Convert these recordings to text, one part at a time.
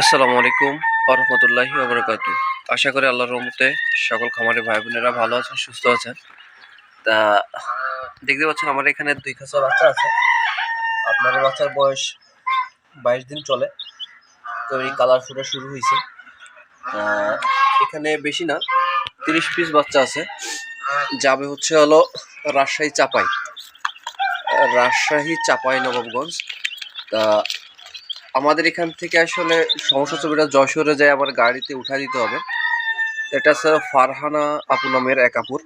আসসালামু আলাইকুম আরহামতুল্লাহি ওবরাকাত আশা করি আল্লাহর রহমতে সকল খামারি ভাই বোনেরা ভালো আছেন, সুস্থ আছেন। তা, দেখতে পাচ্ছেন আমার এখানে দুই খাঁচা বাচ্চা আছে। আপনার বাচ্চার বয়স বাইশ দিন চলে। তো এই কালার ফুটা শুরু হয়েছে। এখানে বেশি না, তিরিশ পিস বাচ্চা আছে। যাবে হচ্ছে হলো রাজশাহী চাপাই রাজশাহী চাপাই নবাবগঞ্জ তা আমাদের এখান থেকে আসলে সমস্যা এটা যশোরে যায় আবার গাড়িতে উঠা দিতে হবে। এটা হচ্ছে ফারহানা আপু নামের এক আপুর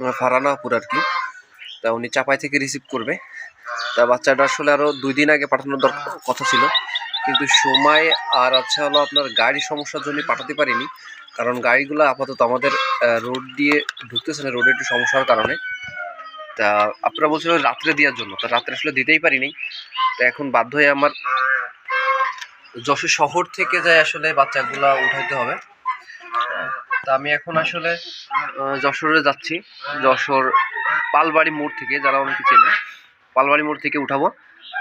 মানে ফারহানা আপুর আর কি। তা উনি চাপাই থেকে রিসিভ করবে। তা বাচ্চাটা আসলে আরও দুই দিন আগে পাঠানোর দরকার কথা ছিল। কিন্তু সময় আর আচ্ছা হলো আপনার গাড়ি সমস্যার জন্য পাঠাতে পারিনি। কারণ গাড়িগুলো আপাতত আমাদের রোড দিয়ে ঢুকতেছে না, রোডে একটু সমস্যার কারণে। তা আপনারা বলছিলেন রাত্রে দেওয়ার জন্য। তা রাত্রে আসলে দিতেই পারিনি। তা এখন বাধ্য হয়ে আমার যশোর শহর থেকে যায় আসলে বাচ্চাগুলা উঠাইতে হবে। তা আমি এখন আসলে যশোরে যাচ্ছি। যশোর পালবাড়ি মোড় থেকে, যারা অনেকে চেনে, পালবাড়ি মোড় থেকে উঠাবো।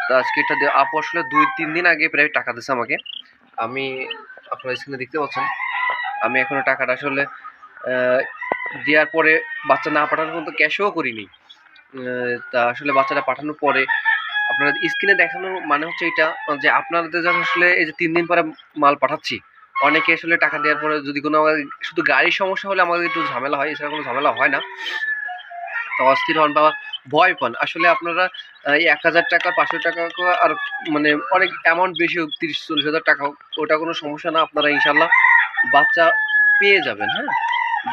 তা আজকে এটা আপু আসলে দুই, তিন দিন আগে প্রায় টাকা দিয়েছে আমাকে। আমি আপনারা স্ক্রিনে দেখতে পাচ্ছেন। আমি এখনও টাকাটা আসলে দেওয়ার পরে বাচ্চা না পাঠানোর পর্যন্ত ক্যাশও করিনি। তা আসলে বাচ্চাটা পাঠানোর পরে আপনার স্ক্রিনে দেখানো মানে হচ্ছে এটা, যে আপনাদের যখন আসলে এই যে তিন দিন পরে মাল পাঠাচ্ছি, অনেকে আসলে টাকা দেওয়ার পরে যদি কোনো শুধু গাড়ির সমস্যা হলে আমাদের একটু ঝামেলা হয়, এছাড়া কোনো ঝামেলা হয় না। তো অস্থির হন বা ভয় পান। আসলে আপনারা, এই এক হাজার টাকা, পাঁচশো টাকা আর মানে অনেক অ্যামাউন্ট বেশি হোক, তিরিশ, চল্লিশ হাজার টাকা হোক, ওটা কোনো সমস্যা না। আপনারা ইনশাল্লাহ বাচ্চা পেয়ে যাবেন হ্যাঁ?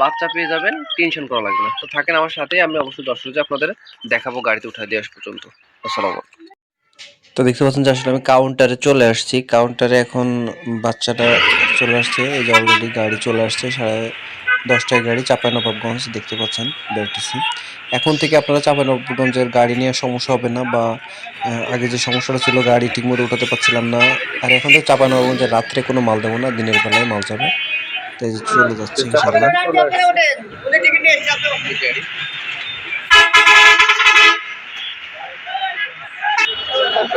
বাচ্চা পেয়ে যাবেন টেনশন করা লাগবে না। তো থাকেন আমার সাথে আমি অবশ্যই দর্শক আপনাদের দেখাবো গাড়িতে উঠাই দিয়ে আস পর্যন্ত। আসসালামু আলাইকুম। তো দেখতে পাচ্ছেন যে আসলে আমি কাউন্টারে চলে আসছি। কাউন্টারে এখন বাচ্চাটা চলে আসছে। এই যে অলরেডি গাড়ি চলে আসছে সাড়ে দশটায় গাড়ি চাঁপাইনবাবগঞ্জ দেখতে পাচ্ছেন বেরটেছি এখন থেকে আপনারা চাঁপাইনবাবগঞ্জের গাড়ি নিয়ে সমস্যা হবে না বা আগে যে সমস্যাটা ছিল গাড়ি ঠিকমতো উঠাতে পারছিলাম না। আর এখন থেকে চাঁপাইনবাবগঞ্জে রাত্রে কোনো মাল দেবো না দিনের বেলায় মাল যাবে। তো এই যে চলে যাচ্ছে ইনশাল্লাহ।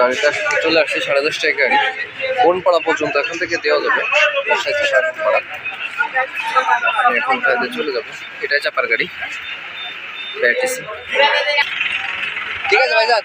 গাড়িটা চলে আসছে সাড়ে দশটায় গাড়ি। কোন পাড়া পর্যন্ত এখান থেকে দেওয়া যাবে। রাজশাহী চাপার কোন পাড়া। আমি এখন চলে যাব। এটাই চাপার গাড়ি। ঠিক আছে ভাই ভাইজান